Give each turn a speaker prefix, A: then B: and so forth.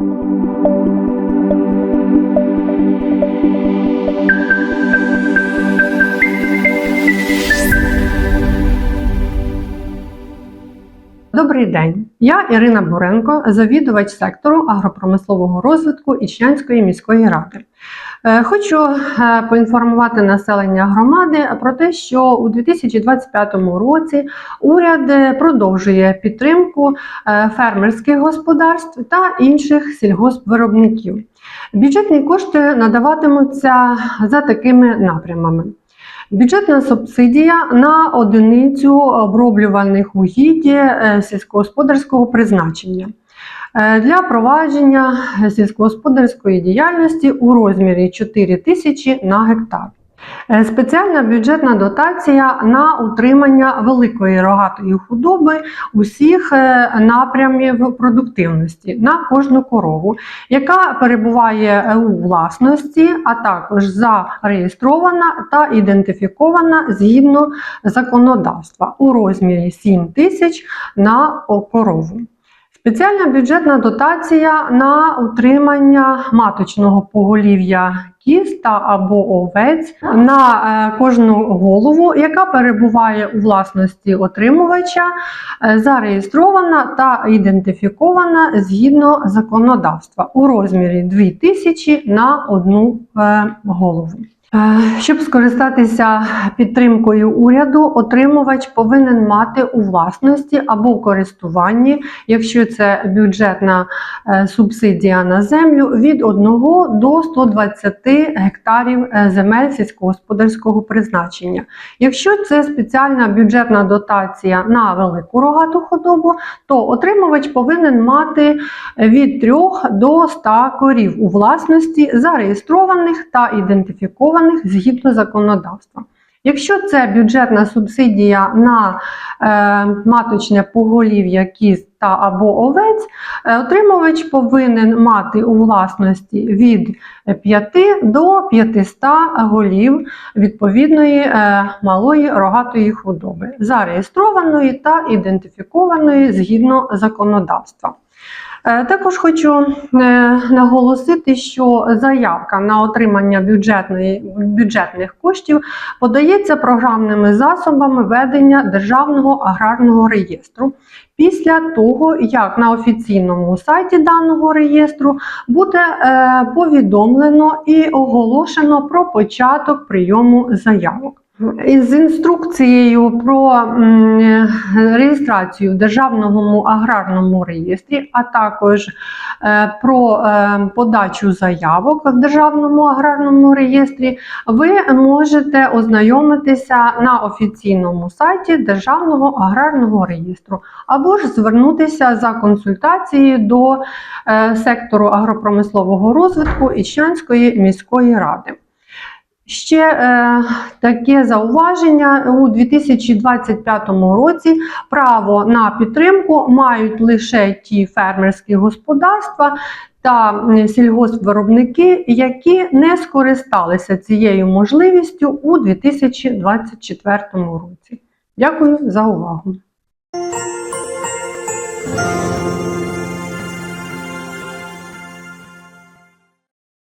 A: Música Добрий день, я Ірина Буренко, завідувач сектору агропромислового розвитку Ічнянської міської ради. Е, Хочу е, поінформувати населення громади про те, що у 2025 році уряд е, продовжує підтримку фермерських господарств та інших сільгоспвиробників. Бюджетні кошти надаватимуться за такими напрямами. Бюджетна субсидія на одиницю оброблюваних угідь е, сільськогосподарського призначення е, для провадження сільськогосподарської діяльності у розмірі 4 тисячі на гектар. Е, Спеціальна бюджетна дотація на утримання великої рогатої худоби усіх е, напрямів продуктивності на кожну корову, яка перебуває е, у власності, а також зареєстрована та ідентифікована згідно законодавства у розмірі 7 тисяч на корову. Спеціальна бюджетна дотація на утримання маточного поголів'я кіз та або овець на е, кожну голову, яка перебуває у власності отримувача, е, зареєстрована та ідентифікована згідно законодавства у розмірі 2000 на одну е, голову. Е, Щоб скористатися підтримкою уряду, отримувач повинен мати у власності або у користуванні, якщо це бюджетна е, субсидія на землю, від 1 до 120 гектарів е, земель сільськогосподарського призначення. Якщо це спеціальна бюджетна дотація на велику рогату худобу, то отримувач повинен мати від 3 до 100 корів у власності, зареєстрованих та ідентифікованих згідно законодавства. Якщо це бюджетна субсидія на е, маточне поголів'я кіз та або овець, е, отримувач повинен мати у власності від 5 до 500 голів відповідної е, малої рогатої худоби, зареєстрованої та ідентифікованої згідно законодавства. Е, Також хочу е, наголосити, що заявка на отримання бюджетних коштів подається програмними засобами ведення Державного аграрного реєстру після того, як на офіційному сайті даного реєстру буде е, повідомлено і оголошено про початок прийому заявок. Із інструкцією про реєстрацію в Державному аграрному реєстрі, а також е, про е, подачу заявок в Державному аграрному реєстрі, ви можете ознайомитися на офіційному сайті Державного аграрного реєстру, або ж звернутися за консультацією до е, сектору агропромислового розвитку Іщанської міської ради. Ще е, таке зауваження у 2025 році право на підтримку мають лише ті фермерські господарства та сільгоспвиробники, які не скористалися цією можливістю у 2024 році. Дякую за увагу.